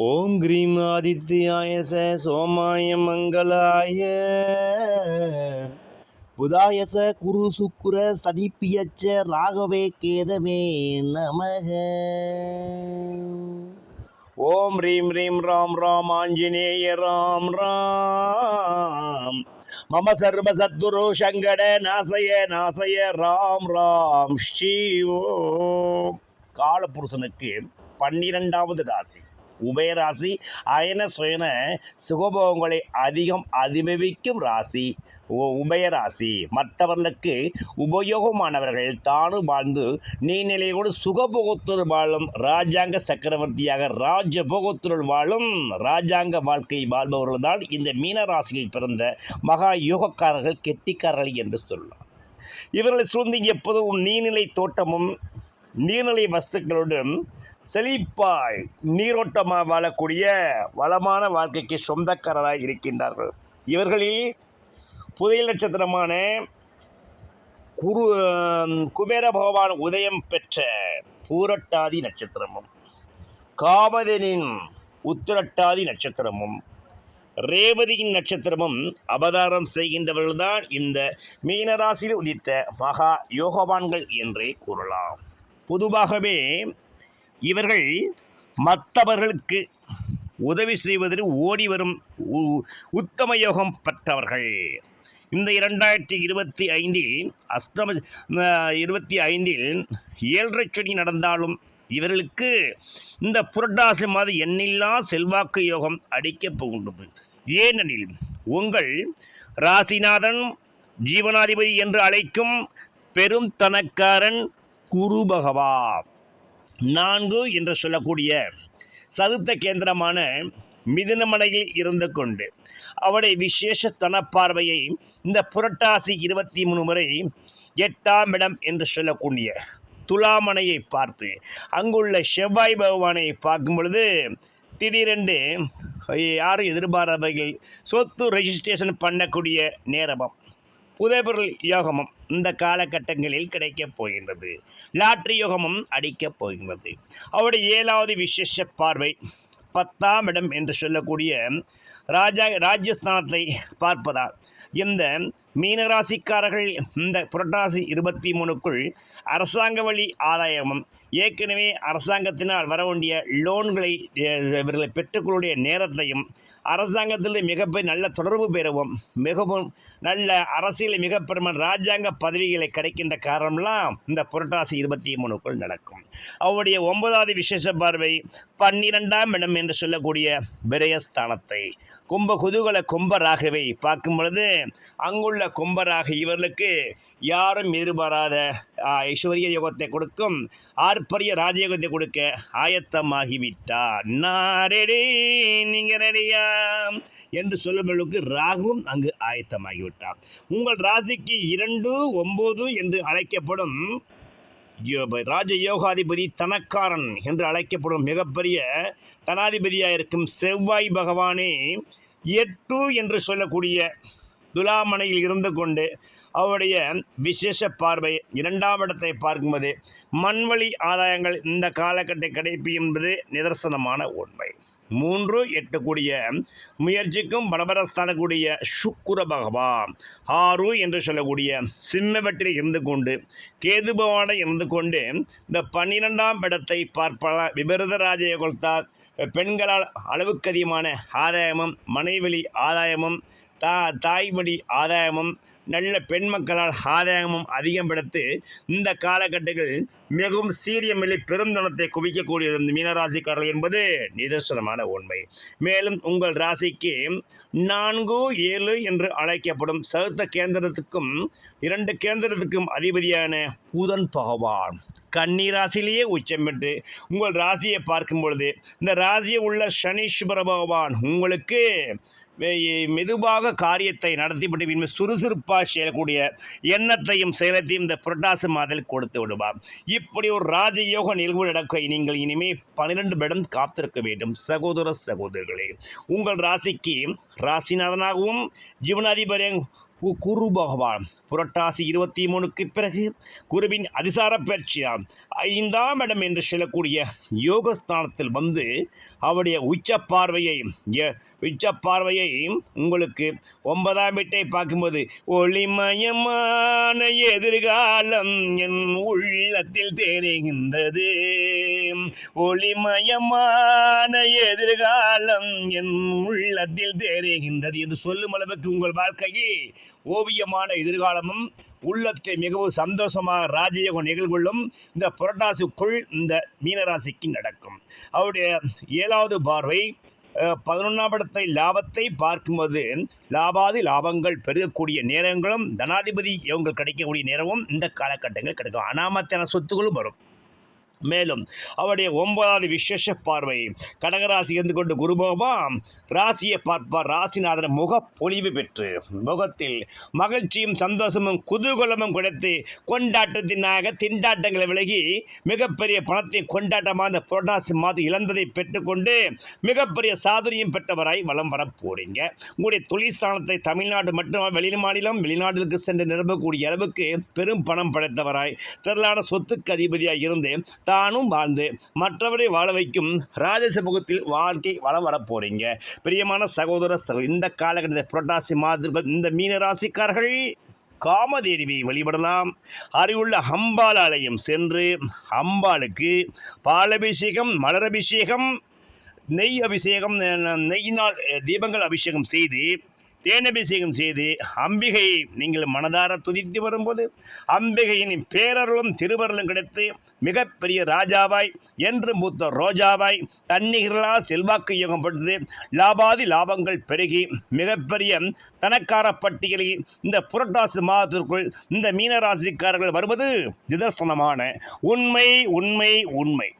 ஓம் cream ஆதித்யாய ச சோமாய மங்களாய. புதாயச குரு சுக்குர சதிப்பியச்ச ராகவே கேதவே நமக. ஓம் ரீம் ரீம் ராம் ராம் ஆஞ்சநேய ராம் ராம். மம சர்வ சத்துரு சங்கட நாசய நாசய ராம் ராம் ஸ்ரீ ஓ. காலபுருஷனுக்கு பன்னிரெண்டாவது ராசி. உபயராசி. அயன சுயன சுகபோகங்களை அதிகம் அதிபவிக்கும் ராசி. உபயராசி. மற்றவர்களுக்கு உபயோகமானவர்கள் தானும் வாழ்ந்து நீநிலையோடு சுகபோகத்துடன் வாழும் ராஜாங்க சக்கரவர்த்தியாக ராஜபோகத்துடன் வாழும் ராஜாங்க வாழ்க்கை வாழ்பவர்கள் தான் இந்த மீனராசியில் பிறந்த மகா யோகக்காரர்கள் கெட்டிக்காரர்கள் என்று சொல்லலாம். இவர்களை சூழ்ந்து எப்போதும் நீர்நிலை தோட்டமும் நீர்நிலை வஸ்துக்களுடன் செழிப்பாய் நீரோட்டமாக வாழக்கூடிய வளமான வாழ்க்கைக்கு சொந்தக்காரராக இருக்கின்றார்கள். இவர்களில் புதையல் நட்சத்திரமான குரு குபேர பகவான் உதயம் பெற்ற பூரட்டாதி நட்சத்திரமும் காமதனின் உத்திரட்டாதி நட்சத்திரமும் ரேவதியின் நட்சத்திரமும் அவதாரம் செய்கின்றவர்கள்தான் இந்த மீனராசியில் உதித்த மகா யோகவான்கள் என்றே கூறலாம். பொதுவாகவே இவர்கள் மற்றவர்களுக்கு உதவி செய்வதில் ஓடி வரும் உ- உத்தம யோகம் பெற்றவர்கள். இந்த இரண்டாயிரத்தி இருபத்தி ஐந்தில் அஷ்டம இருபத்தி ஐந்தில் ஏழரை சனி நடந்தாலும் இவர்களுக்கு இந்த புரட்டாசி மாத எண்ணில்லா செல்வாக்கு யோகம் அடிக்கப் போகின்றது. ஏனெனில் உங்கள் ராசிநாதன் ஜீவனாதிபதி என்று அழைக்கும் பெரும் தனக்காரன் குரு பகவான். நான்கு என்று சொல்லக்கூடிய சதுர்த்த கேந்திரமான மிதுனமலையில் இருந்து கொண்டு அவருடைய விசேஷ தனப்பார்வையை இந்த புரட்டாசி இருபத்தி மூணு முறை எட்டாம் இடம் என்று சொல்லக்கூடிய துலாமனையை பார்த்து அங்குள்ள செவ்வாய் பகவானை பார்க்கும் பொழுது திடீரென்று யாரும் எதிர்பாராதவர்கள் சொத்து ரெஜிஸ்ட்ரேஷன் பண்ணக்கூடிய நேரமும். புதைபொருள் யோகமும் இந்த காலகட்டங்களில் கிடைக்கப் போகின்றது. லாட்ரி யோகமும் அடிக்கப் போகின்றது. அவருடைய ஏழாவது விசேஷ பார்வை பத்தாம் இடம் என்று சொல்லக்கூடிய ராஜா ராஜஸ்தானத்தை பார்ப்பதால் இந்த மீனராசிக்காரர்கள் இந்த புரட்டாசி இருபத்தி மூணுக்குள் அரசாங்க வழி ஆதாயமும் ஏற்கனவே அரசாங்கத்தினால் வர வேண்டிய லோன்களை இவர்களை பெற்றுக்கொள்ளுடைய நேரத்தையும் அரசாங்கத்தில் மிகப்பெரிய நல்ல தொடர்பு பெறவும். மிகவும் நல்ல அரசியல் மிகப்பெரும ராஜாங்க பதவிகளை கிடைக்கின்ற காரணம்லாம் இந்த புரட்டாசி இருபத்தி மூணுக்குள் நடக்கும். அவருடைய ஒன்பதாவது விசேஷ பார்வை பன்னிரெண்டாம் இடம் என்று சொல்லக்கூடிய விரயஸ்தானத்தை. கும்ப குதூகல கும்பராகவை பார்க்கும் பொழுது அங்குள்ள கும்பராக இவர்களுக்கு யாரும் எதிர்பாராத ஐஸ்வர்ய யோகத்தை கொடுக்கும் ஆர்ப்பரிய ராஜயோகத்தை கொடுக்க ஆயத்தமாகிவிட்டார். நாரடே ரெடி நீங்க ரெடியா என்று சொல்லும்பொழுது ராகுவும் அங்கு ஆயத்தமாகிவிட்டார் உங்கள் ராசிக்கு இரண்டு ஒன்பது என்று அழைக்கப்படும் யோ- ராஜ யோகாதிபதி தனக்காரன் என்று அழைக்கப்படும் மிகப்பெரிய தனாதிபதியாக இருக்கும் செவ்வாய் பகவானே எட்டு என்று சொல்லக்கூடிய துலாமனையில் இருந்து கொண்டு அவருடைய விசேஷ பார்வை இரண்டாம் இடத்தை பார்க்கும்போது மண்வழி ஆதாயங்கள் இந்த காலகட்ட கிடைப்பு என்பது நிதர்சனமான உண்மை. மூன்று எட்டக்கூடிய முயற்சிக்கும் பரபரஸ்தானக்கூடிய சுக்குர பகவான். ஆறு என்று சொல்லக்கூடிய சிம்மவற்றில் இருந்து கொண்டு கேது பகவானை இருந்து கொண்டு இந்த பன்னிரெண்டாம் இடத்தை பார்ப்ப விபரத ராஜயோகத்தால் பெண்களால் அளவுக்கு அதிகமான ஆதாயமும் மனைவழி ஆதாயமும் தா தாய்மொழி ஆதாயமும் நல்ல பெண் மக்களால் ஆதாயமும் அதிகம் பெடுத்து இந்த காலகட்டங்களில் மிகவும் சீரியமில்லை பெருந்தனத்தை குவிக்கக்கூடியது இந்த மீனராசிக்காரர்கள் என்பது நிதர்சனமான உண்மை. மேலும் உங்கள் ராசிக்கு நான்கு ஏழு என்று அழைக்கப்படும் சகுத்த கேந்திரத்துக்கும் இரண்டு கேந்திரத்துக்கும் அதிபதியான புதன் பகவான் கன்னிராசிலேயே உச்சம் பெற்று உங்கள் ராசியை பார்க்கும் பொழுது இந்த ராசியில் உள்ள சனீஸ்வர பகவான் உங்களுக்கு மெதுவாக காரியத்தை நடத்திவிட்டு பின்பு சுறுசுறுப்பாக செய்யக்கூடிய எண்ணத்தையும் செயலத்தையும் இந்த புரட்டாசி மாதத்தில் கொடுத்து விடுவார். இப்படி ஒரு ராஜயோக நிகழ்வு நடக்க நீங்கள் இனிமே பன்னிரெண்டு படம் காத்திருக்க வேண்டும். சகோதர சகோதரர்களே உங்கள் ராசிக்கு ராசிநாதனாகவும் ஜீவனாதிபதியும் குரு பகவான். புரட்டாசி இருபத்தி மூணுக்கு பிறகு குருவின் அதிசார பயிற்சியாம் ஐந்தாம் இடம் என்று சொல்லக்கூடிய யோகஸ்தானத்தில் வந்து அவருடைய உச்ச பார்வையை எ- உச்ச பார்வையை உங்களுக்கு ஒன்பதாம் வீட்டை பார்க்கும்போது ஒளிமயமான எதிர்காலம் என் உள்ளத்தில் தெரிகின்றது. ஒளிமயமான எதிர்காலம் என் உள்ளத்தில் தெரிகின்றது என்று சொல்லும் அளவுக்கு உங்கள் வாழ்க்கையில் ஓவியமான எதிர்காலமும் உள்ளத்தை மிகவும் சந்தோஷமாக ராஜயோகம் நிகழ்வுகளும் இந்த புரட்டாசிக்குள் இந்த மீனராசிக்கு நடக்கும். அவருடைய ஏழாவது பார்வை பதினொன்றாம் இடத்தை லாபத்தை பார்க்கும்போது லாபாதி லாபங்கள் பெருகக்கூடிய நேரங்களும் தனாதிபதி இவங்க கிடைக்கக்கூடிய நேரமும் இந்த காலகட்டங்கள் கிடைக்கும். அனாமத்தான சொத்துக்களும் வரும். மேலும் அவருடைய ஒன்பதாவது விசேஷ பார்வை கடகராசி இருந்து கொண்டு குருபோபாம் ராசியை பார்ப்பார். ராசிநாதன் முகப்பொழிவு பெற்று முகத்தில் மகிழ்ச்சியும் சந்தோஷமும் குதூகலமும் கிடைத்து கொண்டாட்டத்தினாக திண்டாட்டங்களை விலகி மிகப்பெரிய பணத்தை கொண்டாட்டமாக அந்த புரட்டாசி மாதம் இழந்ததை பெற்றுக்கொண்டு மிகப்பெரிய சாதுரியம் பெற்றவராய் வலம் வரப்போறீங்க. உங்களுடைய தொழிற்சாலத்தை தமிழ்நாடு மட்டும் வெளி மாநிலம் வெளிநாடுகளுக்கு சென்று நிரம்பக்கூடிய அளவுக்கு பெரும் பணம் படைத்தவராய் திரளான சொத்துக்கு அதிபதியாக இருந்து தானும் வாழ்ந்து மற்றவரை வாழ வைக்கும் ராஜசமூகத்தில் வாழ்க்கை வளம் வரப்போறீங்க. பிரியமான சகோதர சகோ இந்த காலகட்டத்தில் புரட்டாசி மாதத்தில் இந்த மீன ராசிக்காரர்கள் காமதேவியை வழிபடலாம். அறிவுள்ள அம்பாள் ஆலயம் சென்று அம்பாளுக்கு பாலபிஷேகம் மலரபிஷேகம் நெய் அபிஷேகம் அஹ், நெய்யினால் தீபங்கள் அபிஷேகம் செய்து தேனபிஷேகம் செய்து அம்பிகையை நீங்கள் மனதார துதித்து வரும்போது அம்பிகையின் பேரருளும் திருவருளும் கிடைத்து மிகப்பெரிய ராஜாவாய் என்று மூத்த ரோஜாவாய் தன்னிகர்களா செல்வாக்கு யோகம் லாபாதி லாபங்கள் பெருகி மிகப்பெரிய தனக்கார பட்டியலில் இந்த புரட்டாசி மாதத்திற்குள் இந்த மீனராசிக்காரர்கள் வருவது நிதர்சனமான உண்மை உண்மை உண்மை.